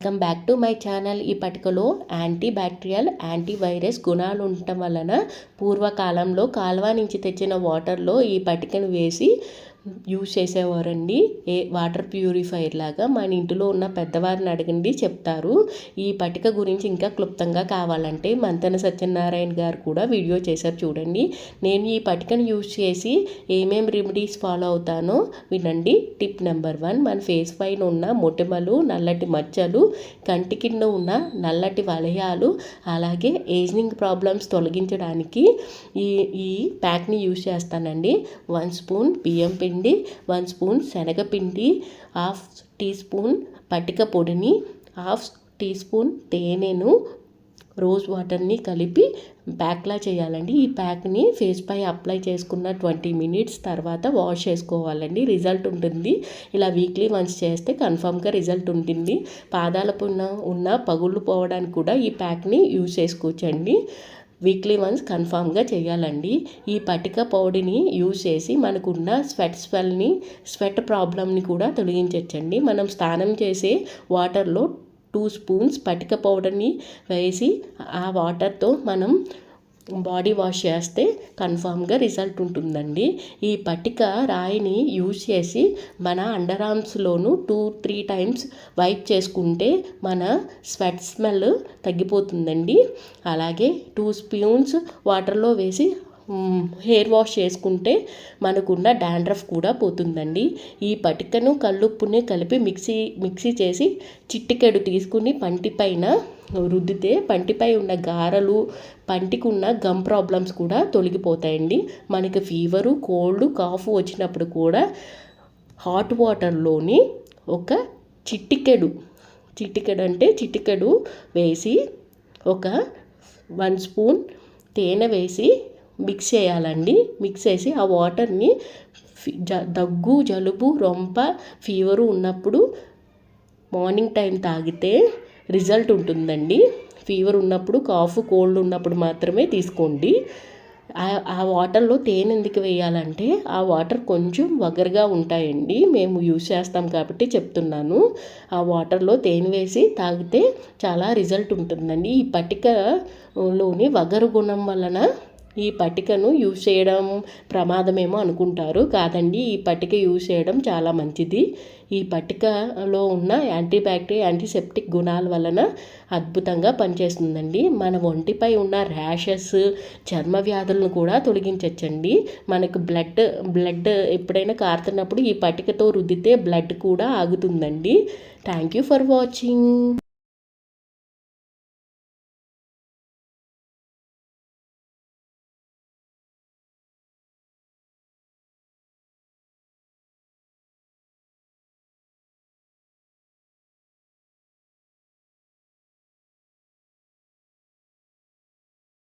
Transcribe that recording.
Welcome back to my channel. ఈ పటికలో anti bacterial anti virus గుణాలు ఉండటం వలన పూర్వకాలంలో కాలువ నుంచి తెచ్చిన వాటర్లో ఈ పటికను వేసి యూజ్ చేసేవారండి. ఏ వాటర్ ప్యూరిఫైర్ లాగా మన ఇంటిలో ఉన్న పెద్దవారిని అడగండి చెప్తారు. ఈ పట్టిక గురించి ఇంకా క్లుప్తంగా కావాలంటే మంతెన సత్యనారాయణ గారు కూడా వీడియో చేశారు చూడండి. నేను ఈ పటికను యూజ్ చేసి ఏమేం రెమెడీస్ ఫాలో అవుతానో వినండి. టిప్ నెంబర్ వన్ మన ఫేస్ పైన ఉన్న మొటిమలు నల్లటి మచ్చలు కంటి కింద ఉన్న నల్లటి వలయాలు అలాగే ఏజింగ్ ప్రాబ్లమ్స్ తొలగించడానికి ఈ ఈ ప్యాక్ని యూజ్ చేస్తానండి. వన్ స్పూన్ బియ్యం పిండి పిండి వన్ స్పూన్ శనగపిండి హాఫ్ టీ స్పూన్ పటిక పొడిని హాఫ్ టీ స్పూన్ తేనెను రోజ్ వాటర్ని కలిపి ప్యాక్లా చేయాలండి. ఈ ప్యాక్ని ఫేస్ పై అప్లై చేసుకున్న ట్వంటీ మినిట్స్ తర్వాత వాష్ చేసుకోవాలండి. రిజల్ట్ ఉంటుంది. ఇలా వీక్లీ వన్స్ చేస్తే కన్ఫామ్గా రిజల్ట్ ఉంటుంది. పాదాలపున్న ఉన్న పగుళ్ళు పోవడానికి కూడా ఈ ప్యాక్ని యూజ్ చేసుకోవచ్చండి. వీక్లీ వన్స్ కన్ఫామ్గా చేయాలండి. ఈ పటిక పౌడర్ని యూజ్ చేసి మనకున్న స్వెట్ స్వెల్ని స్వెట్ ప్రాబ్లమ్ని కూడా తొలగించవచ్చండి మనం స్నానం చేసే వాటర్లో టూ స్పూన్స్ పటిక పౌడర్ని వేసి ఆ వాటర్తో మనం బాడీ వాష్ చేస్తే కన్ఫామ్గా రిజల్ట్ ఉంటుందండి. ఈ పట్టిక రాయిని యూజ్ చేసి మన అండర్ ఆర్మ్స్లోనూ టూ త్రీ టైమ్స్ వైప్ చేసుకుంటే మన స్వెట్ స్మెల్ తగ్గిపోతుందండి. అలాగే టూ స్పూన్స్ వాటర్లో వేసి హెయిర్ వాష్ చేసుకుంటే మనకున్న డాండ్రఫ్ కూడా పోతుందండి. ఈ పటికను కల్లుప్పుని కలిపి మిక్సీ మిక్సీ చేసి చిట్టికెడు తీసుకుని పంటిపైన రుద్దితే పంటిపై ఉన్న గారలు పంటికి ఉన్న గమ్ ప్రాబ్లమ్స్ కూడా తొలగిపోతాయండి. మనకి ఫీవరు కోల్డ్ కాఫ్ వచ్చినప్పుడు కూడా హాట్ వాటర్లోని ఒక చిట్టికెడు చిట్టికెడు అంటే చిట్టికెడు వేసి ఒక వన్ స్పూన్ తేనె వేసి మిక్స్ చేయాలండి. మిక్స్ చేసి ఆ వాటర్ని దగ్గు జలుబు రొంప ఫీవరు ఉన్నప్పుడు మార్నింగ్ టైం తాగితే రిజల్ట్ ఉంటుందండి. ఫీవర్ ఉన్నప్పుడు కాఫ్ కోల్డ్ ఉన్నప్పుడు మాత్రమే తీసుకోండి. ఆ వాటర్లో తేనె ఎందుకు వేయాలంటే ఆ వాటర్ కొంచెం వగరుగా ఉంటాయండి. మేము యూజ్ చేస్తాం కాబట్టి చెప్తున్నాను. ఆ వాటర్లో తేనె వేసి తాగితే చాలా రిజల్ట్ ఉంటుందండి. ఈ పటికలోని వగరు గుణం వలన ఈ పట్టికను యూజ్ చేయడం ప్రమాదమేమో అనుకుంటారు. కాదండి ఈ పట్టిక యూజ్ చేయడం చాలా మంచిది. ఈ పట్టికలో ఉన్న యాంటీబ్యాక్టీరియా యాంటీసెప్టిక్ గుణాల వలన అద్భుతంగా పనిచేస్తుందండి. మన ఒంటిపై ఉన్న ర్యాషెస్ చర్మ వ్యాధులను కూడా తొలగించవచ్చండి మనకు బ్లడ్ బ్లడ్ ఎప్పుడైనా కారుతున్నప్పుడు ఈ పట్టికతో రుద్దితే బ్లడ్ కూడా ఆగుతుందండి. Thank you for watching.